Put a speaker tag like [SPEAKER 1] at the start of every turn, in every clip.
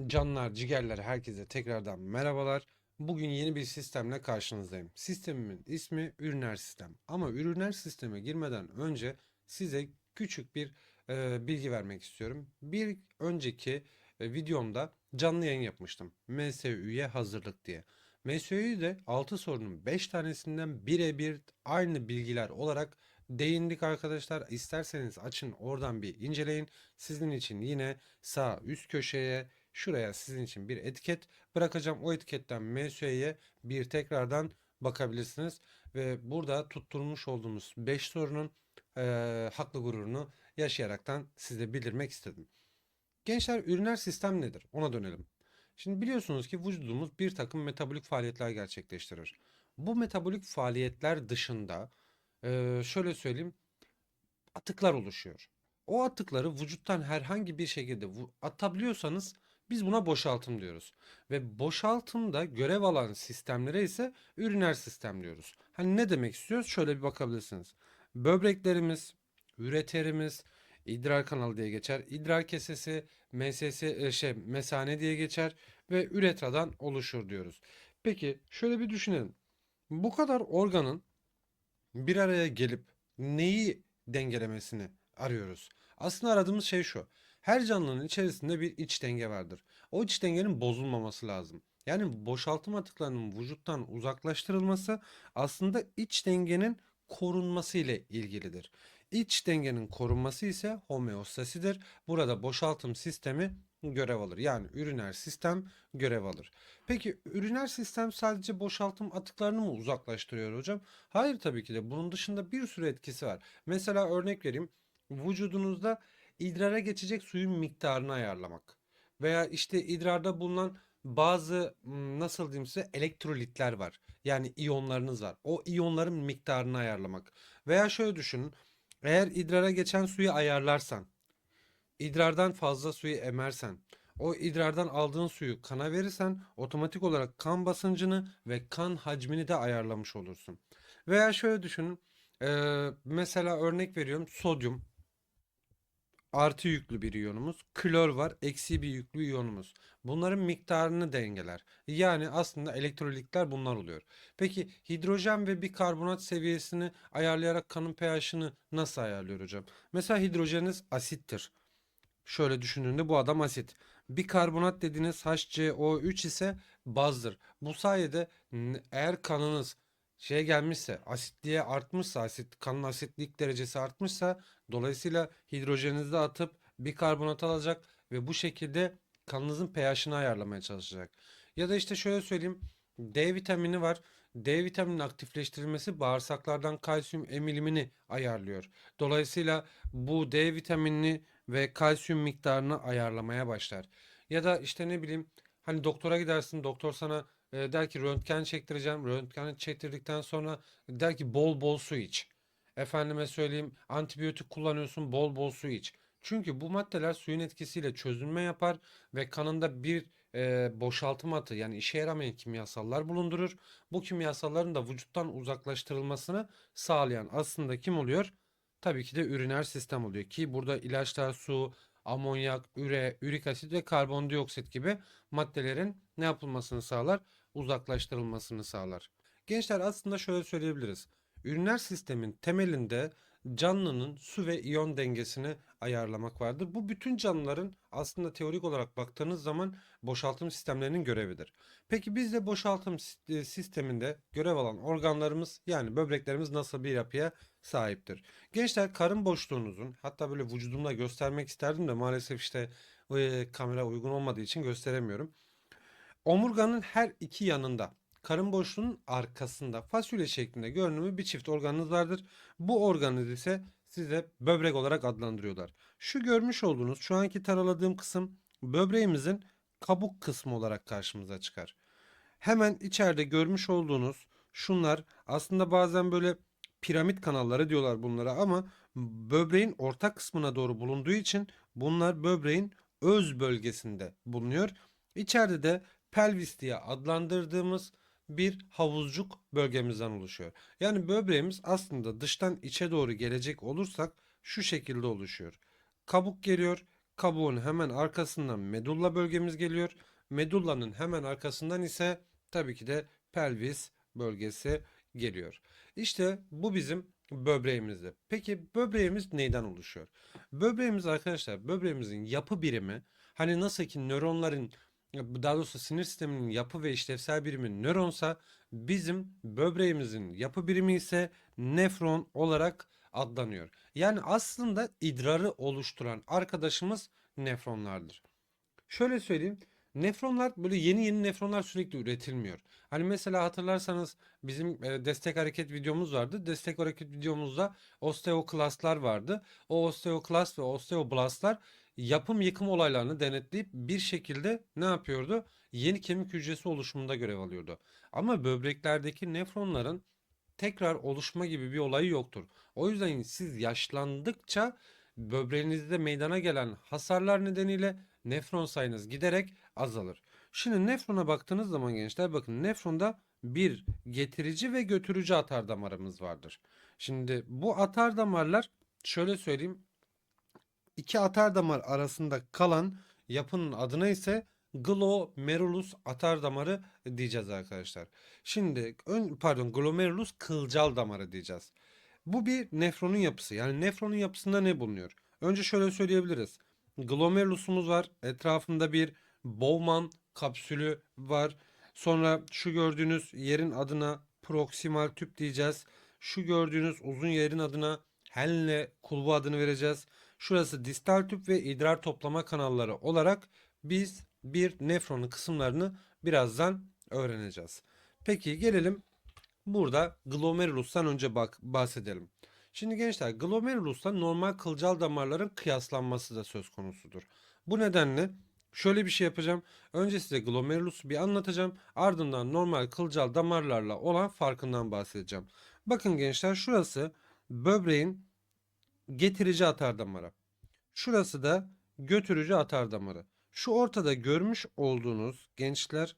[SPEAKER 1] Canlar, cigerler herkese tekrardan merhabalar. Bugün yeni bir sistemle karşınızdayım. Sistemimin ismi Üriner Sistem. Ama Üriner Sisteme girmeden önce size küçük bir e, bilgi vermek istiyorum. Bir önceki e, videomda canlı yayın yapmıştım. MSÜ'ye hazırlık diye. MSÜ'yü de 6 sorunun 5 tanesinden birebir aynı bilgiler olarak değindik arkadaşlar. İsterseniz açın oradan bir inceleyin. Sizin için yine sağ üst köşeye Şuraya sizin için bir etiket bırakacağım. O etiketten MSÜ'ye bir tekrardan bakabilirsiniz. Ve burada tutturmuş olduğumuz 5 sorunun eee, haklı gururunu yaşayaraktan size bildirmek istedim. Gençler üriner sistem nedir? Ona dönelim. Şimdi biliyorsunuz ki vücudumuz bir takım metabolik faaliyetler gerçekleştirir. Bu metabolik faaliyetler dışında eee, şöyle söyleyeyim atıklar oluşuyor. O atıkları vücuttan herhangi bir şekilde atabiliyorsanız biz buna boşaltım diyoruz. Ve boşaltımda görev alan sistemlere ise üriner sistem diyoruz. Hani ne demek istiyoruz? Şöyle bir bakabilirsiniz. Böbreklerimiz, üreterimiz, idrar kanalı diye geçer. İdrar kesesi, MSS, e, şey, mesane diye geçer ve üretradan oluşur diyoruz. Peki şöyle bir düşünelim. Bu kadar organın bir araya gelip neyi dengelemesini arıyoruz. Aslında aradığımız şey şu. Her canlının içerisinde bir iç denge vardır. O iç dengenin bozulmaması lazım. Yani boşaltım atıklarının vücuttan uzaklaştırılması aslında iç dengenin korunması ile ilgilidir. İç dengenin korunması ise homeostasidir. Burada boşaltım sistemi görev alır. Yani üriner sistem görev alır. Peki üriner sistem sadece boşaltım atıklarını mı uzaklaştırıyor hocam? Hayır tabii ki de. Bunun dışında bir sürü etkisi var. Mesela örnek vereyim. Vücudunuzda idrara geçecek suyun miktarını ayarlamak. Veya işte idrarda bulunan bazı nasıl diyeyim size elektrolitler var. Yani iyonlarınız var. O iyonların miktarını ayarlamak. Veya şöyle düşünün. Eğer idrara geçen suyu ayarlarsan, idrardan fazla suyu emersen, o idrardan aldığın suyu kana verirsen otomatik olarak kan basıncını ve kan hacmini de ayarlamış olursun. Veya şöyle düşünün. eee, mesela örnek veriyorum sodyum artı yüklü bir iyonumuz. Klor var, eksi bir yüklü iyonumuz. Bunların miktarını dengeler. Yani aslında elektrolitler bunlar oluyor. Peki hidrojen ve bir karbonat seviyesini ayarlayarak kanın pH'ını nasıl ayarlıyor hocam? Mesela hidrojeniniz asittir. Şöyle düşündüğünde bu adam asit. Bir karbonat dediğiniz HCO3 ise bazdır. Bu sayede eğer kanınız şeye gelmişse, asitliğe artmışsa, asit, kanın asitlik derecesi artmışsa dolayısıyla hidrojeninizi atıp bir karbonat alacak ve bu şekilde kanınızın pH'ini ayarlamaya çalışacak. Ya da işte şöyle söyleyeyim. D vitamini var. D vitamininin aktifleştirilmesi bağırsaklardan kalsiyum emilimini ayarlıyor. Dolayısıyla bu D vitaminini ve kalsiyum miktarını ayarlamaya başlar. Ya da işte ne bileyim hani doktora gidersin doktor sana e, der ki röntgen çektireceğim. Röntgen çektirdikten sonra der ki bol bol su iç. Efendime söyleyeyim antibiyotik kullanıyorsun bol bol su iç. Çünkü bu maddeler suyun etkisiyle çözünme yapar ve kanında bir e, boşaltım atı yani işe yaramayan kimyasallar bulundurur. Bu kimyasalların da vücuttan uzaklaştırılmasını sağlayan aslında kim oluyor? Tabii ki de üriner sistem oluyor ki burada ilaçlar, su, amonyak, üre, ürik asit ve karbondioksit gibi maddelerin ne yapılmasını sağlar? Uzaklaştırılmasını sağlar. Gençler aslında şöyle söyleyebiliriz. Üriner sistemin temelinde canlının su ve iyon dengesini ayarlamak vardır. Bu bütün canlıların aslında teorik olarak baktığınız zaman boşaltım sistemlerinin görevidir. Peki biz de boşaltım e, sisteminde görev alan organlarımız yani böbreklerimiz nasıl bir yapıya sahiptir? Gençler karın boşluğunuzun hatta böyle vücudumda göstermek isterdim de maalesef işte e, kamera uygun olmadığı için gösteremiyorum. Omurganın her iki yanında, karın boşluğunun arkasında fasulye şeklinde görünümlü bir çift organınız vardır. Bu organı ise size böbrek olarak adlandırıyorlar. Şu görmüş olduğunuz şu anki taraladığım kısım böbreğimizin kabuk kısmı olarak karşımıza çıkar. Hemen içeride görmüş olduğunuz şunlar aslında bazen böyle piramit kanalları diyorlar bunlara ama böbreğin orta kısmına doğru bulunduğu için bunlar böbreğin öz bölgesinde bulunuyor. İçeride de pelvis diye adlandırdığımız bir havuzcuk bölgemizden oluşuyor. Yani böbreğimiz aslında dıştan içe doğru gelecek olursak şu şekilde oluşuyor. Kabuk geliyor, Kabuğun hemen arkasından medulla bölgemiz geliyor. Medullanın hemen arkasından ise tabii ki de pelvis bölgesi geliyor. İşte bu bizim böbreğimizde. Peki böbreğimiz neyden oluşuyor? Böbreğimiz arkadaşlar böbreğimizin yapı birimi hani nasıl ki nöronların daha doğrusu sinir sisteminin yapı ve işlevsel birimi nöronsa bizim böbreğimizin yapı birimi ise nefron olarak adlanıyor. Yani aslında idrarı oluşturan arkadaşımız nefronlardır. Şöyle söyleyeyim. Nefronlar böyle yeni yeni nefronlar sürekli üretilmiyor. Hani mesela hatırlarsanız bizim e, destek hareket videomuz vardı. Destek hareket videomuzda osteoklastlar vardı. O osteoklast ve osteoblastlar yapım yıkım olaylarını denetleyip bir şekilde ne yapıyordu? Yeni kemik hücresi oluşumunda görev alıyordu. Ama böbreklerdeki nefronların tekrar oluşma gibi bir olayı yoktur. O yüzden siz yaşlandıkça böbreğinizde meydana gelen hasarlar nedeniyle nefron sayınız giderek azalır. Şimdi nefrona baktığınız zaman gençler bakın nefronda bir getirici ve götürücü atar damarımız vardır. Şimdi bu atar damarlar şöyle söyleyeyim iki atar damar arasında kalan yapının adına ise glomerulus atar damarı diyeceğiz arkadaşlar. Şimdi ön, pardon glomerulus kılcal damarı diyeceğiz. Bu bir nefronun yapısı. Yani nefronun yapısında ne bulunuyor? Önce şöyle söyleyebiliriz. Glomerulusumuz var. Etrafında bir Bowman kapsülü var. Sonra şu gördüğünüz yerin adına proksimal tüp diyeceğiz. Şu gördüğünüz uzun yerin adına Henle kulbu adını vereceğiz. Şurası distal tüp ve idrar toplama kanalları olarak biz bir nefronun kısımlarını birazdan öğreneceğiz. Peki gelelim burada glomerulustan önce bak bahsedelim. Şimdi gençler glomerulusla normal kılcal damarların kıyaslanması da söz konusudur. Bu nedenle şöyle bir şey yapacağım. Önce size glomerulusu bir anlatacağım. Ardından normal kılcal damarlarla olan farkından bahsedeceğim. Bakın gençler şurası böbreğin getirici atar damarı. Şurası da götürücü atar damarı. Şu ortada görmüş olduğunuz gençler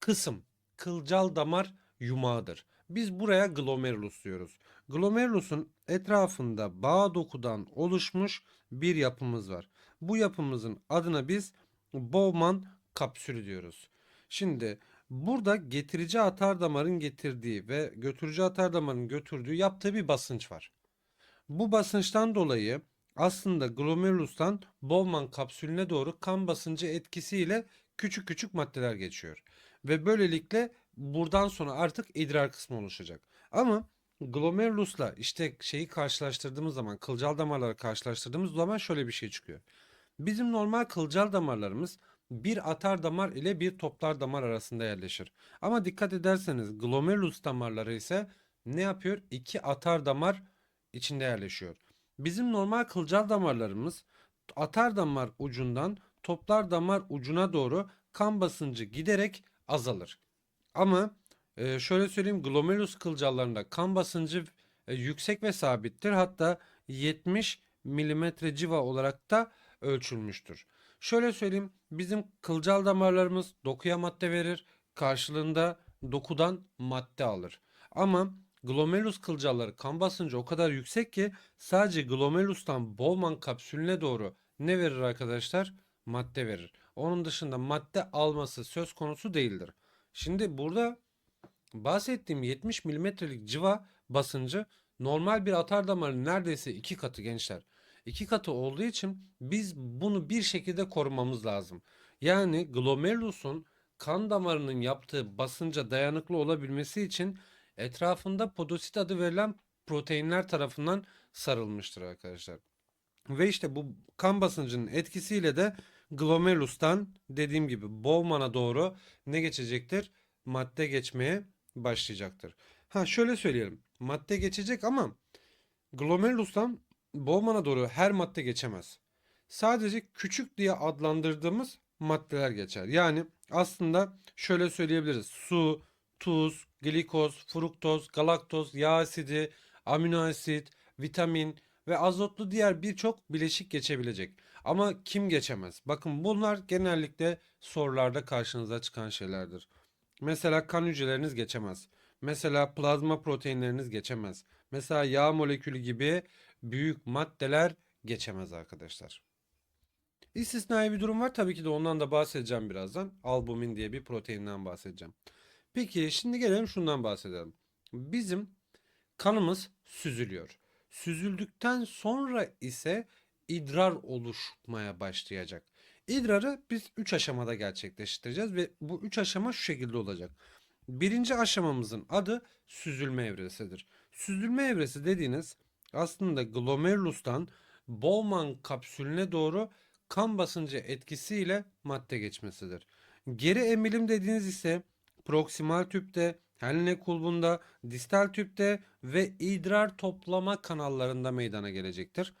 [SPEAKER 1] kısım kılcal damar yumağıdır. Biz buraya glomerulus diyoruz. Glomerulusun etrafında bağ dokudan oluşmuş bir yapımız var. Bu yapımızın adına biz Bowman kapsülü diyoruz. Şimdi burada getirici atar damarın getirdiği ve götürücü atar damarın götürdüğü yaptığı bir basınç var. Bu basınçtan dolayı aslında glomerulustan Bowman kapsülüne doğru kan basıncı etkisiyle küçük küçük maddeler geçiyor. Ve böylelikle buradan sonra artık idrar kısmı oluşacak. Ama glomerulusla işte şeyi karşılaştırdığımız zaman kılcal damarları karşılaştırdığımız zaman şöyle bir şey çıkıyor. Bizim normal kılcal damarlarımız bir atar damar ile bir toplar damar arasında yerleşir. Ama dikkat ederseniz glomerulus damarları ise ne yapıyor? İki atar damar içinde yerleşiyor. Bizim normal kılcal damarlarımız atar damar ucundan toplar damar ucuna doğru kan basıncı giderek azalır. Ama e, şöyle söyleyeyim glomerulus kılcallarında kan basıncı e, yüksek ve sabittir. Hatta 70 milimetre civa olarak da ölçülmüştür. Şöyle söyleyeyim bizim kılcal damarlarımız dokuya madde verir. Karşılığında dokudan madde alır. Ama glomerulus kılcalları kan basıncı o kadar yüksek ki sadece glomerulustan Bowman kapsülüne doğru ne verir arkadaşlar? Madde verir. Onun dışında madde alması söz konusu değildir. Şimdi burada bahsettiğim 70 milimetrelik civa basıncı normal bir atar damarın neredeyse iki katı gençler. İki katı olduğu için biz bunu bir şekilde korumamız lazım. Yani glomerulusun kan damarının yaptığı basınca dayanıklı olabilmesi için etrafında podosit adı verilen proteinler tarafından sarılmıştır arkadaşlar. Ve işte bu kan basıncının etkisiyle de glomerulustan dediğim gibi Bowman'a doğru ne geçecektir? Madde geçmeye başlayacaktır. Ha şöyle söyleyelim. Madde geçecek ama glomerulustan Bowman'a doğru her madde geçemez. Sadece küçük diye adlandırdığımız maddeler geçer. Yani aslında şöyle söyleyebiliriz. Su, tuz, glikoz, fruktoz, galaktoz, yağ asidi, amino asit, vitamin ve azotlu diğer birçok bileşik geçebilecek. Ama kim geçemez? Bakın bunlar genellikle sorularda karşınıza çıkan şeylerdir. Mesela kan hücreleriniz geçemez. Mesela plazma proteinleriniz geçemez. Mesela yağ molekülü gibi büyük maddeler geçemez arkadaşlar. İstisnai bir durum var. Tabii ki de ondan da bahsedeceğim birazdan. Albumin diye bir proteinden bahsedeceğim. Peki şimdi gelelim şundan bahsedelim. Bizim kanımız süzülüyor. Süzüldükten sonra ise idrar oluşmaya başlayacak. İdrarı biz 3 aşamada gerçekleştireceğiz ve bu 3 aşama şu şekilde olacak. Birinci aşamamızın adı süzülme evresidir. Süzülme evresi dediğiniz aslında glomerulustan Bowman kapsülüne doğru kan basıncı etkisiyle madde geçmesidir. Geri emilim dediğiniz ise proksimal tüpte, Henle kulbunda, distal tüpte ve idrar toplama kanallarında meydana gelecektir.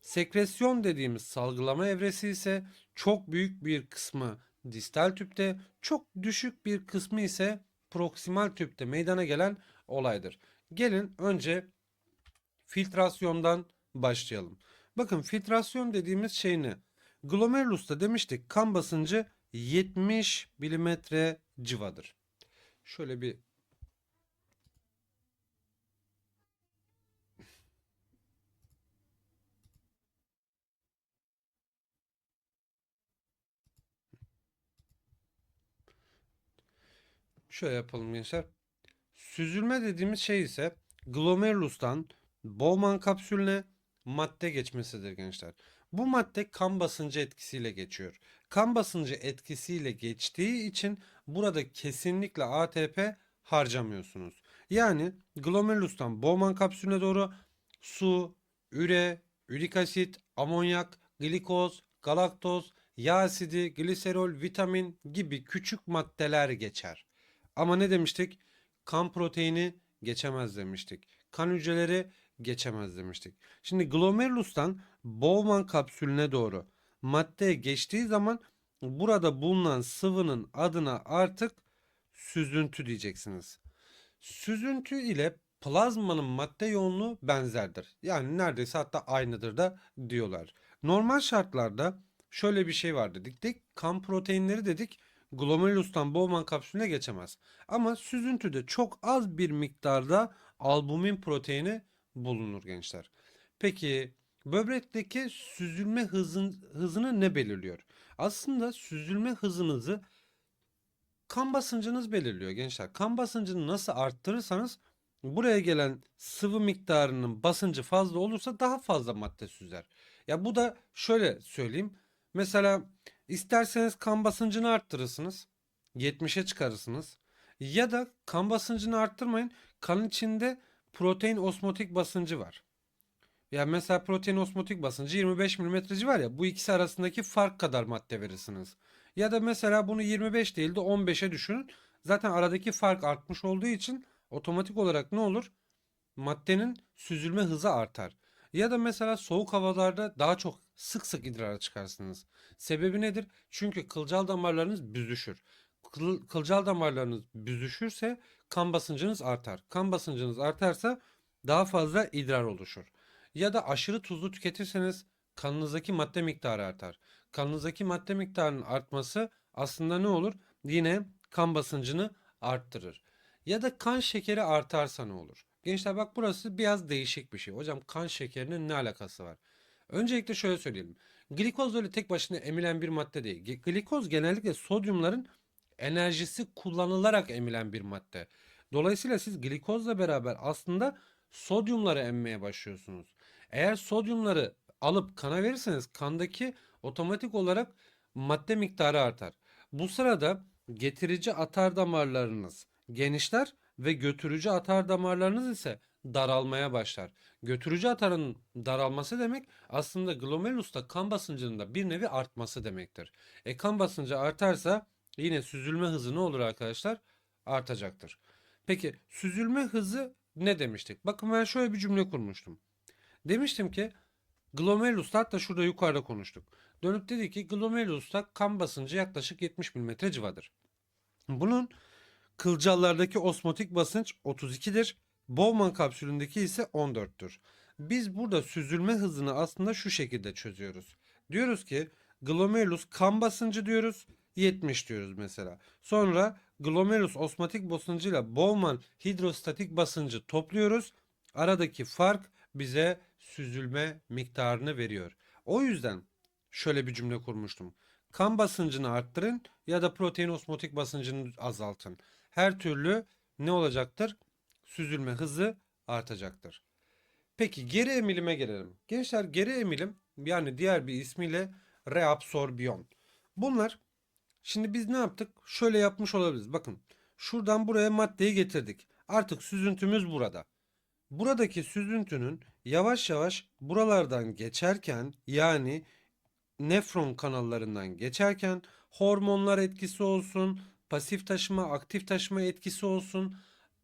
[SPEAKER 1] Sekresyon dediğimiz salgılama evresi ise çok büyük bir kısmı distal tüpte, çok düşük bir kısmı ise proksimal tüpte meydana gelen olaydır. Gelin önce filtrasyondan başlayalım. Bakın filtrasyon dediğimiz şey ne? Glomerulusta demiştik kan basıncı 70 milimetre civadır. Şöyle bir Şöyle yapalım gençler. Süzülme dediğimiz şey ise glomerulustan Bowman kapsülüne madde geçmesidir gençler. Bu madde kan basıncı etkisiyle geçiyor. Kan basıncı etkisiyle geçtiği için burada kesinlikle ATP harcamıyorsunuz. Yani glomerulustan Bowman kapsülüne doğru su, üre, ürik asit, amonyak, glikoz, galaktoz, yağ asidi, gliserol, vitamin gibi küçük maddeler geçer. Ama ne demiştik? Kan proteini geçemez demiştik. Kan hücreleri geçemez demiştik. Şimdi glomerulustan Bowman kapsülüne doğru madde geçtiği zaman burada bulunan sıvının adına artık süzüntü diyeceksiniz. Süzüntü ile plazmanın madde yoğunluğu benzerdir. Yani neredeyse hatta aynıdır da diyorlar. Normal şartlarda şöyle bir şey var dedik. Kan proteinleri dedik glomerulustan Bowman kapsülüne geçemez. Ama süzüntüde çok az bir miktarda albumin proteini bulunur gençler. Peki böbrekteki süzülme hızın, hızını ne belirliyor? Aslında süzülme hızınızı kan basıncınız belirliyor gençler. Kan basıncını nasıl arttırırsanız buraya gelen sıvı miktarının basıncı fazla olursa daha fazla madde süzer. Ya bu da şöyle söyleyeyim. Mesela isterseniz kan basıncını arttırırsınız. 70'e çıkarırsınız. Ya da kan basıncını arttırmayın. Kan içinde protein osmotik basıncı var. Ya mesela protein osmotik basıncı 25 mm var ya bu ikisi arasındaki fark kadar madde verirsiniz. Ya da mesela bunu 25 değil de 15'e düşünün. Zaten aradaki fark artmış olduğu için otomatik olarak ne olur? Maddenin süzülme hızı artar. Ya da mesela soğuk havalarda daha çok sık sık idrara çıkarsınız. Sebebi nedir? Çünkü kılcal damarlarınız büzüşür. Kıl, kılcal damarlarınız büzüşürse kan basıncınız artar. Kan basıncınız artarsa daha fazla idrar oluşur. Ya da aşırı tuzlu tüketirseniz kanınızdaki madde miktarı artar. Kanınızdaki madde miktarının artması aslında ne olur? Yine kan basıncını arttırır. Ya da kan şekeri artarsa ne olur? Gençler bak burası biraz değişik bir şey. Hocam kan şekerinin ne alakası var? Öncelikle şöyle söyleyelim. Glikoz öyle tek başına emilen bir madde değil. Glikoz genellikle sodyumların enerjisi kullanılarak emilen bir madde. Dolayısıyla siz glikozla beraber aslında sodyumları emmeye başlıyorsunuz. Eğer sodyumları alıp kana verirseniz kandaki otomatik olarak madde miktarı artar. Bu sırada getirici atar damarlarınız genişler ve götürücü atar damarlarınız ise daralmaya başlar. Götürücü atarın daralması demek aslında glomerulusta kan basıncının da bir nevi artması demektir. E kan basıncı artarsa yine süzülme hızı ne olur arkadaşlar? Artacaktır. Peki süzülme hızı ne demiştik? Bakın ben şöyle bir cümle kurmuştum. Demiştim ki glomerulusta hatta şurada yukarıda konuştuk. Dönüp dedi ki glomerulusta kan basıncı yaklaşık 70 mm civadır. Bunun kılcallardaki osmotik basınç 32'dir. Bowman kapsülündeki ise 14'tür. Biz burada süzülme hızını aslında şu şekilde çözüyoruz. Diyoruz ki glomerulus kan basıncı diyoruz 70 diyoruz mesela. Sonra glomerulus osmotik basıncıyla Bowman hidrostatik basıncı topluyoruz. Aradaki fark bize süzülme miktarını veriyor. O yüzden şöyle bir cümle kurmuştum. Kan basıncını arttırın ya da protein osmotik basıncını azaltın. Her türlü ne olacaktır? Süzülme hızı artacaktır. Peki geri emilime gelelim. Gençler geri emilim yani diğer bir ismiyle reabsorbiyon. Bunlar şimdi biz ne yaptık? Şöyle yapmış olabiliriz. Bakın şuradan buraya maddeyi getirdik. Artık süzüntümüz burada. Buradaki süzüntünün yavaş yavaş buralardan geçerken yani nefron kanallarından geçerken hormonlar etkisi olsun, pasif taşıma, aktif taşıma etkisi olsun.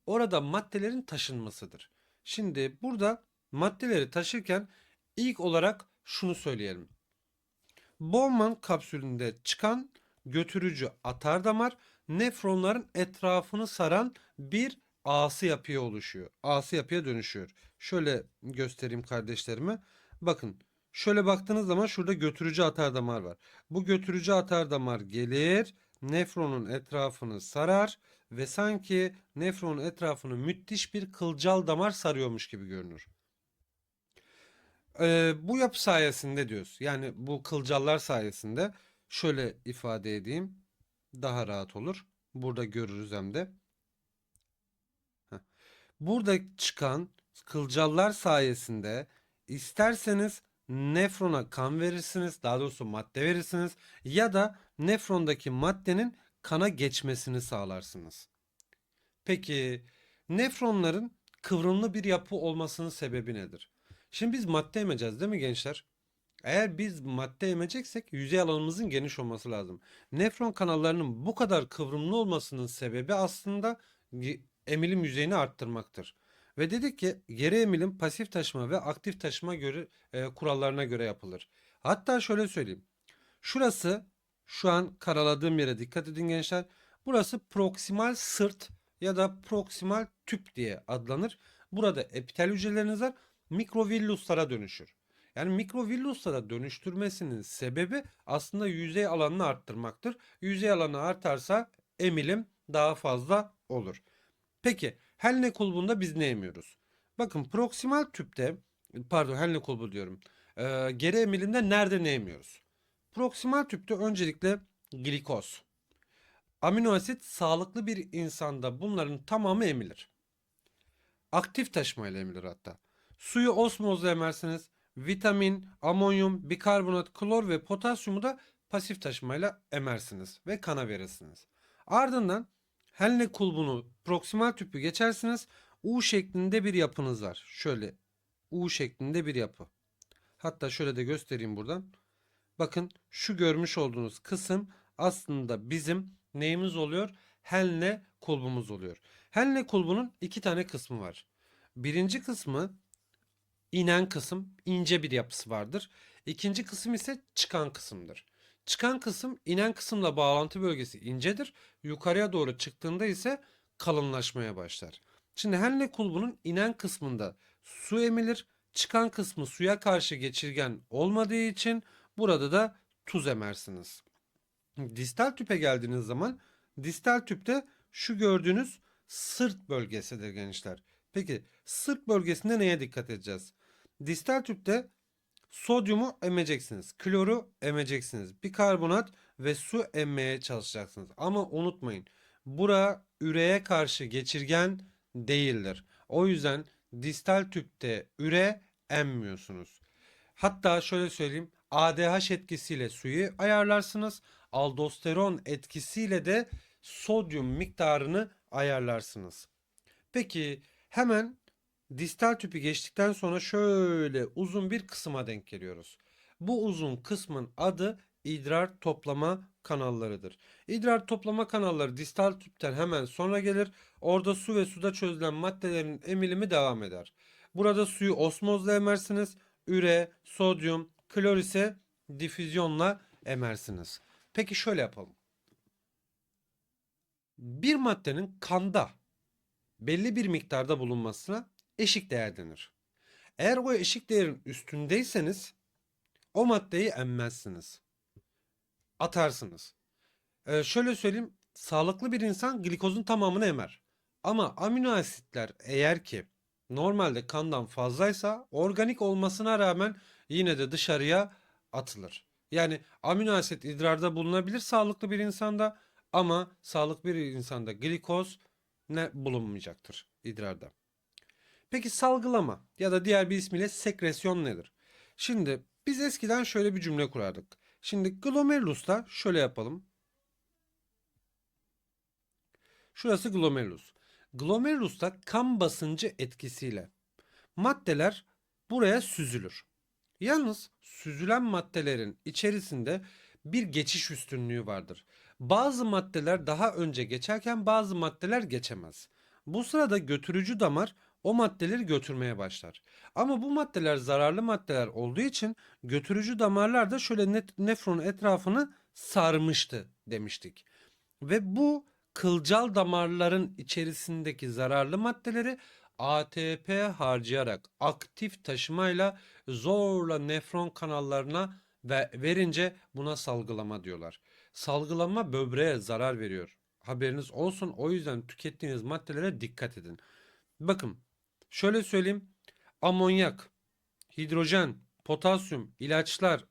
[SPEAKER 1] Orada maddelerin taşınmasıdır. Şimdi burada maddeleri taşırken ilk olarak şunu söyleyelim. Bowman kapsülünde çıkan götürücü atardamar nefronların etrafını saran bir ağsı yapıya oluşuyor. Ağsı yapıya dönüşüyor. Şöyle göstereyim kardeşlerime. Bakın şöyle baktığınız zaman şurada götürücü atardamar var. Bu götürücü atardamar gelir, nefronun etrafını sarar ve sanki nefronun etrafını müthiş bir kılcal damar sarıyormuş gibi görünür. Ee, bu yapı sayesinde diyoruz. Yani bu kılcallar sayesinde şöyle ifade edeyim. Daha rahat olur. Burada görürüz hem de. Burada çıkan kılcallar sayesinde isterseniz nefrona kan verirsiniz, daha doğrusu madde verirsiniz ya da nefrondaki maddenin kana geçmesini sağlarsınız. Peki nefronların kıvrımlı bir yapı olmasının sebebi nedir? Şimdi biz madde emeceğiz değil mi gençler? Eğer biz madde emeceksek yüzey alanımızın geniş olması lazım. Nefron kanallarının bu kadar kıvrımlı olmasının sebebi aslında emilim yüzeyini arttırmaktır. Ve dedik ki geri emilim pasif taşıma ve aktif taşıma göre e, kurallarına göre yapılır. Hatta şöyle söyleyeyim. Şurası şu an karaladığım yere dikkat edin gençler. Burası proksimal sırt ya da proksimal tüp diye adlanır. Burada epitel hücreleriniz var. Mikrovilluslara dönüşür. Yani mikrovilluslara dönüştürmesinin sebebi aslında yüzey alanını arttırmaktır. Yüzey alanı artarsa emilim daha fazla olur. Peki Henle kulbunda biz ne emiyoruz? Bakın proksimal tüpte pardon Henle kulbu diyorum. Ee, geri emilimde nerede ne emiyoruz? Proksimal tüpte öncelikle glikoz. Amino asit sağlıklı bir insanda bunların tamamı emilir. Aktif taşımayla emilir hatta. Suyu osmozla emersiniz. Vitamin, amonyum, bikarbonat, klor ve potasyumu da pasif taşımayla emersiniz ve kana verirsiniz. Ardından Henle kulbunu proksimal tüpü geçersiniz. U şeklinde bir yapınız var. Şöyle U şeklinde bir yapı. Hatta şöyle de göstereyim buradan. Bakın şu görmüş olduğunuz kısım aslında bizim neyimiz oluyor? Henle kulbumuz oluyor. Henle kulbunun iki tane kısmı var. Birinci kısmı inen kısım ince bir yapısı vardır. İkinci kısım ise çıkan kısımdır. Çıkan kısım inen kısımla bağlantı bölgesi incedir. Yukarıya doğru çıktığında ise kalınlaşmaya başlar. Şimdi Henle kulbunun inen kısmında su emilir. Çıkan kısmı suya karşı geçirgen olmadığı için burada da tuz emersiniz. Distal tüpe geldiğiniz zaman distal tüpte şu gördüğünüz sırt bölgesidir gençler. Peki sırt bölgesinde neye dikkat edeceğiz? Distal tüpte sodyumu emeceksiniz. Kloru emeceksiniz. Bikarbonat ve su emmeye çalışacaksınız. Ama unutmayın. Bura üreye karşı geçirgen değildir. O yüzden distal tüpte üre emmiyorsunuz. Hatta şöyle söyleyeyim. ADH etkisiyle suyu ayarlarsınız. Aldosteron etkisiyle de sodyum miktarını ayarlarsınız. Peki hemen distal tüpü geçtikten sonra şöyle uzun bir kısma denk geliyoruz. Bu uzun kısmın adı idrar toplama kanallarıdır. İdrar toplama kanalları distal tüpten hemen sonra gelir. Orada su ve suda çözülen maddelerin emilimi devam eder. Burada suyu osmozla emersiniz. Üre, sodyum, klor ise difüzyonla emersiniz. Peki şöyle yapalım. Bir maddenin kanda belli bir miktarda bulunmasına eşik değer denir. Eğer o eşik değerin üstündeyseniz o maddeyi emmezsiniz. Atarsınız. Ee, şöyle söyleyeyim. Sağlıklı bir insan glikozun tamamını emer. Ama amino asitler eğer ki normalde kandan fazlaysa organik olmasına rağmen yine de dışarıya atılır. Yani amino asit idrarda bulunabilir sağlıklı bir insanda ama sağlıklı bir insanda glikoz ne bulunmayacaktır idrarda. Peki salgılama ya da diğer bir ismiyle sekresyon nedir? Şimdi biz eskiden şöyle bir cümle kurardık. Şimdi glomerulus'ta şöyle yapalım. Şurası glomerulus. Glomerulus'ta kan basıncı etkisiyle maddeler buraya süzülür. Yalnız süzülen maddelerin içerisinde bir geçiş üstünlüğü vardır. Bazı maddeler daha önce geçerken bazı maddeler geçemez. Bu sırada götürücü damar o maddeleri götürmeye başlar. Ama bu maddeler zararlı maddeler olduğu için götürücü damarlar da şöyle nefron etrafını sarmıştı demiştik. Ve bu kılcal damarların içerisindeki zararlı maddeleri ATP harcayarak aktif taşımayla zorla nefron kanallarına ve verince buna salgılama diyorlar. Salgılama böbreğe zarar veriyor. Haberiniz olsun. O yüzden tükettiğiniz maddelere dikkat edin. Bakın şöyle söyleyeyim. Amonyak, hidrojen, potasyum, ilaçlar,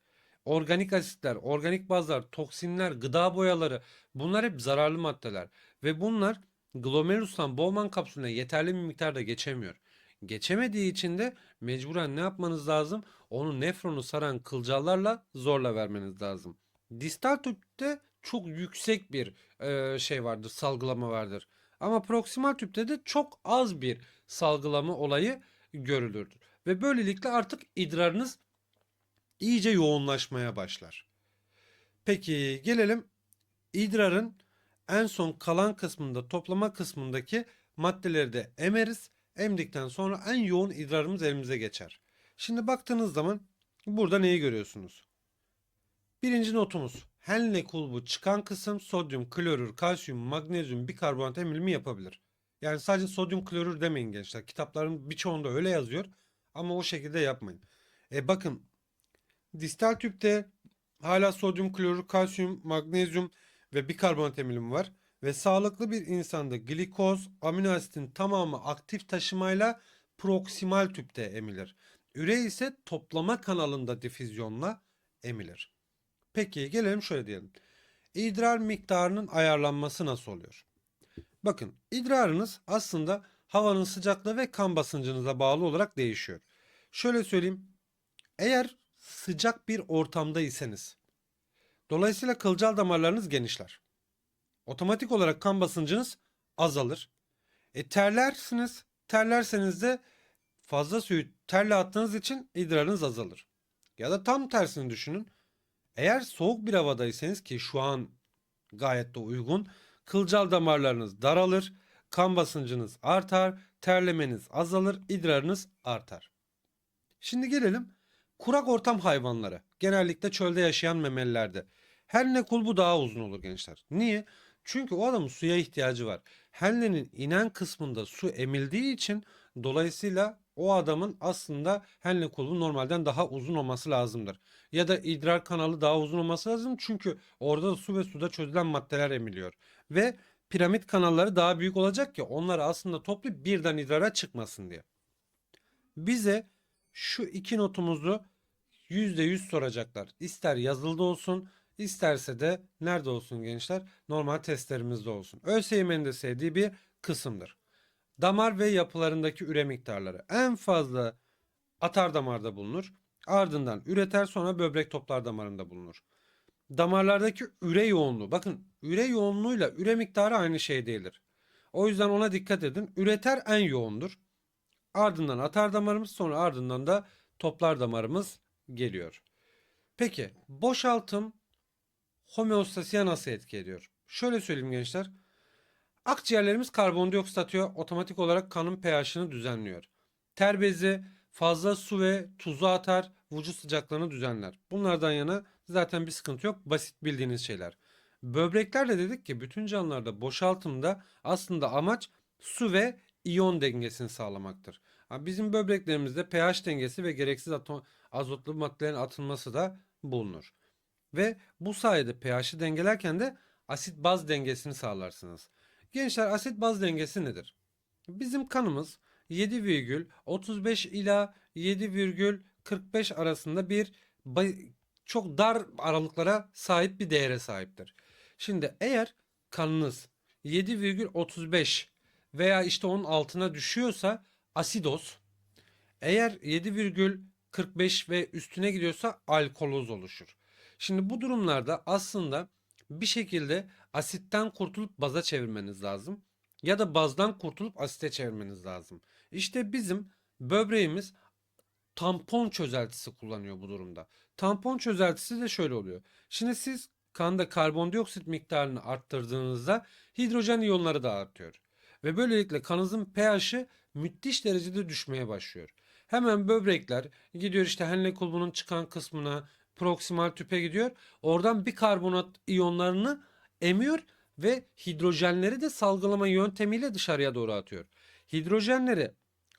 [SPEAKER 1] organik asitler, organik bazlar, toksinler, gıda boyaları bunlar hep zararlı maddeler. Ve bunlar glomerustan Bowman kapsülüne yeterli bir miktarda geçemiyor. Geçemediği için de mecburen ne yapmanız lazım? Onu nefronu saran kılcallarla zorla vermeniz lazım. Distal tüpte çok yüksek bir e, şey vardır, salgılama vardır. Ama proksimal tüpte de çok az bir salgılama olayı görülür. Ve böylelikle artık idrarınız iyice yoğunlaşmaya başlar. Peki gelelim idrarın en son kalan kısmında toplama kısmındaki maddeleri de emeriz. Emdikten sonra en yoğun idrarımız elimize geçer. Şimdi baktığınız zaman burada neyi görüyorsunuz? Birinci notumuz. Henle kulbu çıkan kısım sodyum, klorür, kalsiyum, magnezyum, bikarbonat emilimi yapabilir. Yani sadece sodyum klorür demeyin gençler. Kitapların birçoğunda öyle yazıyor. Ama o şekilde yapmayın. E bakın distal tüpte hala sodyum klorür, kalsiyum, magnezyum ve bikarbonat emilimi var. Ve sağlıklı bir insanda glikoz, amino asitin tamamı aktif taşımayla proksimal tüpte emilir. Üre ise toplama kanalında difüzyonla emilir. Peki gelelim şöyle diyelim. İdrar miktarının ayarlanması nasıl oluyor? Bakın idrarınız aslında havanın sıcaklığı ve kan basıncınıza bağlı olarak değişiyor. Şöyle söyleyeyim. Eğer sıcak bir ortamdaysanız dolayısıyla kılcal damarlarınız genişler. Otomatik olarak kan basıncınız azalır. E terlersiniz. Terlerseniz de fazla suyu terle attığınız için idrarınız azalır. Ya da tam tersini düşünün. Eğer soğuk bir havadaysanız ki şu an gayet de uygun. Kılcal damarlarınız daralır, kan basıncınız artar, terlemeniz azalır, idrarınız artar. Şimdi gelelim kurak ortam hayvanları. Genellikle çölde yaşayan memelilerde. Henne kulbu daha uzun olur gençler. Niye? Çünkü o adamın suya ihtiyacı var. Henle'nin inen kısmında su emildiği için dolayısıyla o adamın aslında henle kulbu normalden daha uzun olması lazımdır. Ya da idrar kanalı daha uzun olması lazım çünkü orada da su ve suda çözülen maddeler emiliyor. Ve piramit kanalları daha büyük olacak ki onlar aslında toplu birden idrara çıkmasın diye. Bize şu iki notumuzu %100 soracaklar. İster yazılıda olsun isterse de nerede olsun gençler? Normal testlerimizde olsun. ÖSYM'nin de sevdiği bir kısımdır. Damar ve yapılarındaki üre miktarları en fazla atar damarda bulunur. Ardından üreter sonra böbrek toplar damarında bulunur. Damarlardaki üre yoğunluğu bakın üre yoğunluğuyla üre miktarı aynı şey değildir. O yüzden ona dikkat edin. Üreter en yoğundur. Ardından atar damarımız sonra ardından da toplar damarımız geliyor. Peki boşaltım homeostasiye nasıl etki ediyor? Şöyle söyleyeyim gençler. Akciğerlerimiz karbondioksit atıyor. Otomatik olarak kanın pH'ını düzenliyor. Ter bezi fazla su ve tuzu atar. Vücut sıcaklığını düzenler. Bunlardan yana zaten bir sıkıntı yok. Basit bildiğiniz şeyler. Böbreklerle dedik ki bütün canlılarda boşaltımda aslında amaç su ve iyon dengesini sağlamaktır. Bizim böbreklerimizde pH dengesi ve gereksiz azotlu maddelerin atılması da bulunur. Ve bu sayede pH'i dengelerken de asit baz dengesini sağlarsınız. Gençler asit baz dengesi nedir? Bizim kanımız 7,35 ila 7,45 arasında bir çok dar aralıklara sahip bir değere sahiptir. Şimdi eğer kanınız 7,35 veya işte onun altına düşüyorsa asidoz, eğer 7,45 ve üstüne gidiyorsa alkoloz oluşur. Şimdi bu durumlarda aslında bir şekilde asitten kurtulup baza çevirmeniz lazım. Ya da bazdan kurtulup asite çevirmeniz lazım. İşte bizim böbreğimiz tampon çözeltisi kullanıyor bu durumda. Tampon çözeltisi de şöyle oluyor. Şimdi siz kanda karbondioksit miktarını arttırdığınızda hidrojen iyonları da artıyor. Ve böylelikle kanınızın pH'i müthiş derecede düşmeye başlıyor. Hemen böbrekler gidiyor işte Henle kulbunun çıkan kısmına proksimal tüpe gidiyor. Oradan bikarbonat iyonlarını emiyor ve hidrojenleri de salgılama yöntemiyle dışarıya doğru atıyor. Hidrojenleri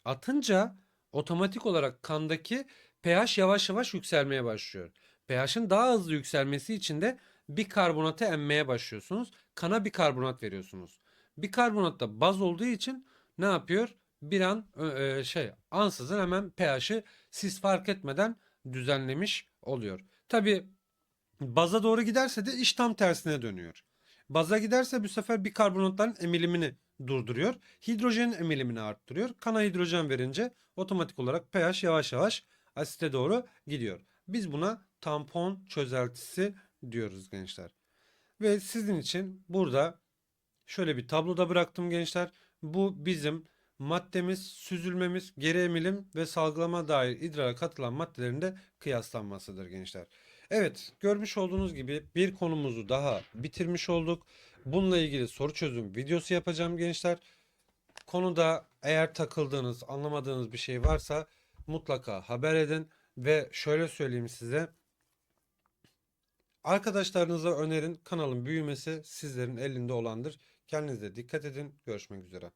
[SPEAKER 1] atınca otomatik olarak kandaki pH yavaş yavaş yükselmeye başlıyor. pH'in daha hızlı yükselmesi için de bikarbonatı emmeye başlıyorsunuz. Kana bikarbonat veriyorsunuz. Bikarbonat da baz olduğu için ne yapıyor? Bir an e, şey ansızın hemen pH'i siz fark etmeden düzenlemiş oluyor. Tabi baza doğru giderse de iş tam tersine dönüyor. Baza giderse bu sefer bikarbonatların emilimini durduruyor. Hidrojenin emilimini arttırıyor. Kana hidrojen verince otomatik olarak pH yavaş yavaş asite doğru gidiyor. Biz buna tampon çözeltisi diyoruz gençler. Ve sizin için burada şöyle bir tabloda bıraktım gençler. Bu bizim maddemiz, süzülmemiz, geri emilim ve salgılama dair idrara katılan maddelerin de kıyaslanmasıdır gençler. Evet, görmüş olduğunuz gibi bir konumuzu daha bitirmiş olduk. Bununla ilgili soru çözüm videosu yapacağım gençler. Konuda eğer takıldığınız, anlamadığınız bir şey varsa mutlaka haber edin ve şöyle söyleyeyim size. Arkadaşlarınıza önerin. Kanalın büyümesi sizlerin elinde olandır. Kendinize dikkat edin. Görüşmek üzere.